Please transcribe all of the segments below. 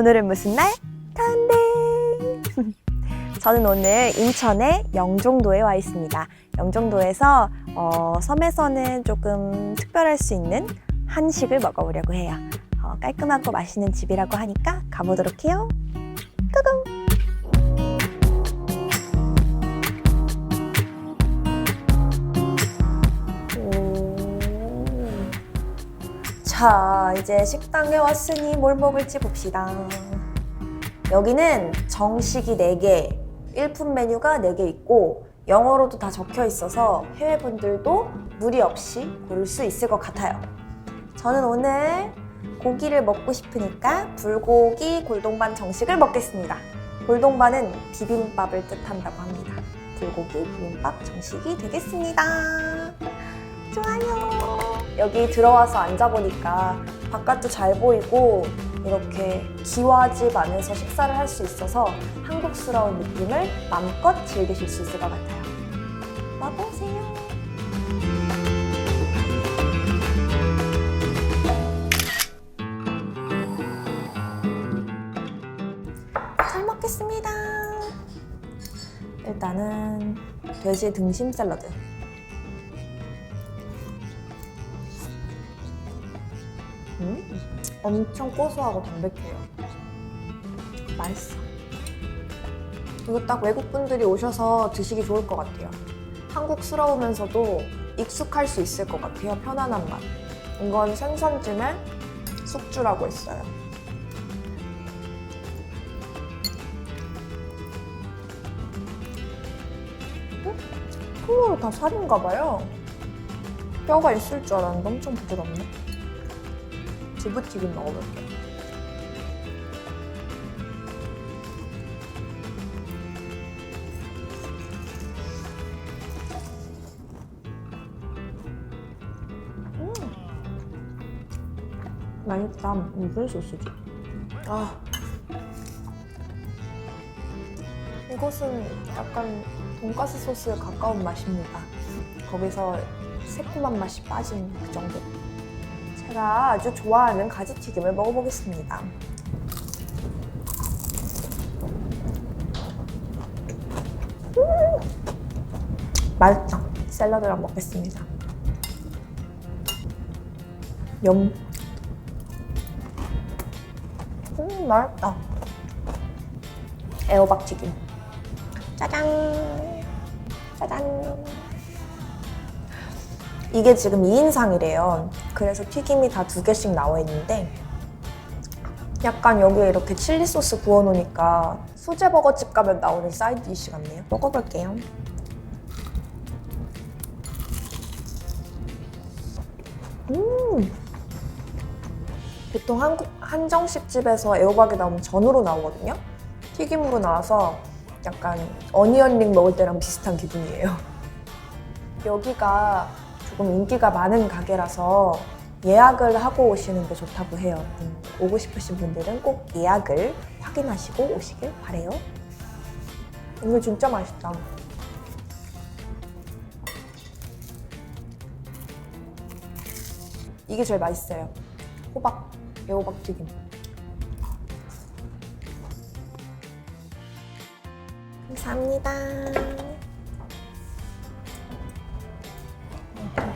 오늘은 무슨 날? 탄데. 저는 오늘 인천의 영종도에 와 있습니다. 영종도에서 어, 섬에서는 조금 특별할 수 있는 한식을 먹어보려고 해요. 어, 깔끔하고 맛있는 집이라고 하니까 가보도록 해요. 고고! 오. 자, 이제 식당에 왔으니 뭘 먹을지 봅시다. 여기는 정식이 4개, 일품 메뉴가 4개 있고 영어로도 다 적혀 있어서 해외분들도 무리 없이 고를 수 있을 것 같아요. 저는 오늘 고기를 먹고 싶으니까 불고기 골동반 정식을 먹겠습니다. 골동반은 비빔밥을 뜻한다고 합니다. 불고기 비빔밥 정식이 되겠습니다. 좋아요. 여기 들어와서 앉아보니까 바깥도 잘 보이고 이렇게 기와집 안에서 식사를 할 수 있어서 한국스러운 느낌을 마음껏 즐기실 수 있을 것 같아요. 와보세요. 잘 먹겠습니다. 일단은 돼지 등심 샐러드. 엄청 고소하고 담백해요. 맛있어. 이거 딱 외국 분들이 오셔서 드시기 좋을 것 같아요. 한국스러우면서도 익숙할 수 있을 것 같아요. 편안한 맛. 이건 생선찜에 숙주라고 했어요. 통으로 다 살인가 봐요. 뼈가 있을 줄 알았는데 엄청 부드럽네. 두부튀김 먹어볼게요. 음. 맛있다. 무슨 소스지? 아. 이것은 약간 돈가스 소스에 가까운 맛입니다. 거기서 새콤한 맛이 빠진 그 정도. 제가 아주 좋아하는 가지튀김을 먹어보겠습니다. 음! 맛있다. 샐러드랑 먹겠습니다. 염. 음, 맛있다. 애호박 튀김. 짜잔. 짜잔. 이게 지금 2인상이래요. 그래서 튀김이 다 두 개씩 나와 있는데 약간 여기에 이렇게 칠리 소스 부어 놓으니까 수제 버거집 가면 나오는 사이드 디시 같네요. 먹어볼게요. 음. 보통 한국 한정식 집에서 애호박이 나오면 전으로 나오거든요. 튀김으로 나와서 약간 어니언링 먹을 때랑 비슷한 기분이에요. 여기가 조금 인기가 많은 가게라서 예약을 하고 오시는 게 좋다고 해요. 음, 오고 싶으신 분들은 꼭 예약을 확인하시고 오시길 바래요. 이거 진짜 맛있다. 이게 제일 맛있어요. 호박, 애호박 튀김. 감사합니다.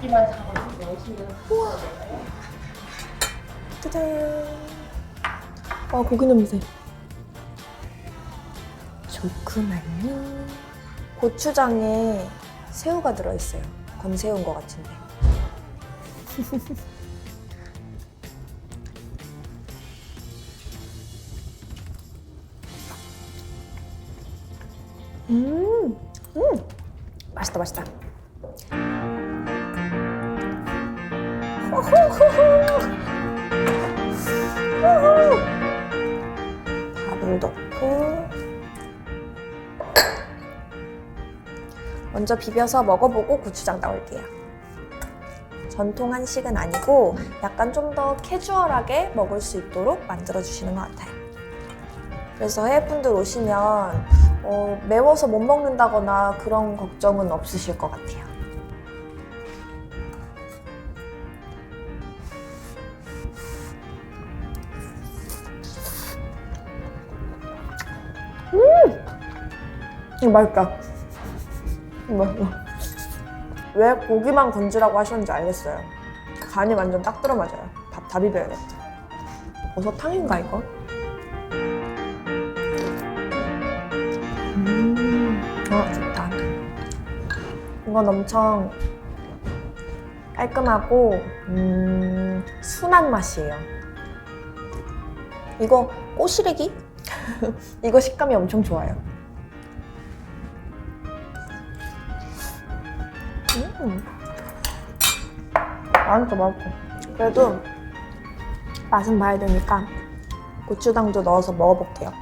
고기만 잡아서 넣으시면 짜잔. 와, 고기 냄새. 좋구만요. 고추장에 새우가 들어있어요. 건새우인 것 같은데. 음, 음, 맛있다, 맛있다. 밥을 넣고 먼저 비벼서 먹어보고 고추장 넣을게요. 전통 한식은 아니고 약간 좀 더 캐주얼하게 먹을 수 있도록 만들어 주시는 것 같아요. 그래서 해외분들 오시면 어, 매워서 못 먹는다거나 그런 걱정은 없으실 것 같아요. 음, 맛있다. 음, 맛있어. 왜 고기만 건지라고 하셨는지 알겠어요. 간이 완전 딱 들어맞아요. 밥 다 비벼야겠다. 버섯탕인가 이거? 음, 아 좋다. 이건 엄청 깔끔하고 음, 순한 맛이에요. 이거 꼬시래기? 이거 식감이 엄청 좋아요. 음. 맛있어, 맛있어. 그래도 맛은 봐야 되니까 고추장도 넣어서 먹어볼게요.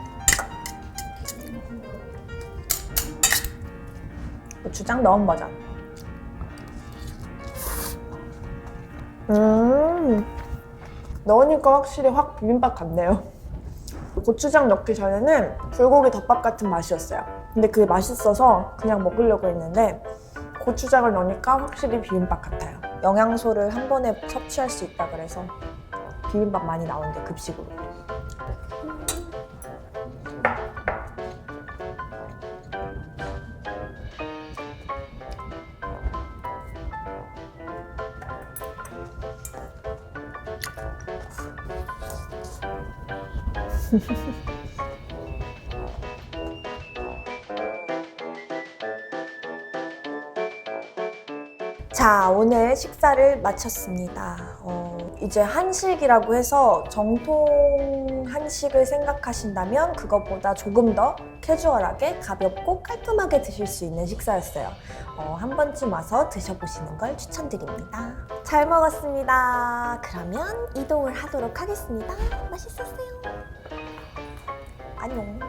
고추장 넣은 버전. 음, 넣으니까 확실히 확 비빔밥 같네요. 고추장 넣기 전에는 불고기 덮밥 같은 맛이었어요. 근데 그게 맛있어서 그냥 먹으려고 했는데 고추장을 넣으니까 확실히 비빔밥 같아요. 영양소를 한 번에 섭취할 수 있다 그래서 비빔밥 많이 나오는데 급식으로. 자, 오늘 식사를 마쳤습니다. 어, 이제 한식이라고 해서 정통 한식을 생각하신다면 그것보다 조금 더 캐주얼하게 가볍고 깔끔하게 드실 수 있는 식사였어요. 어, 한 번쯤 와서 드셔보시는 걸 추천드립니다. 잘 먹었습니다. 그러면 이동을 하도록 하겠습니다. 맛있었어요. 안녕.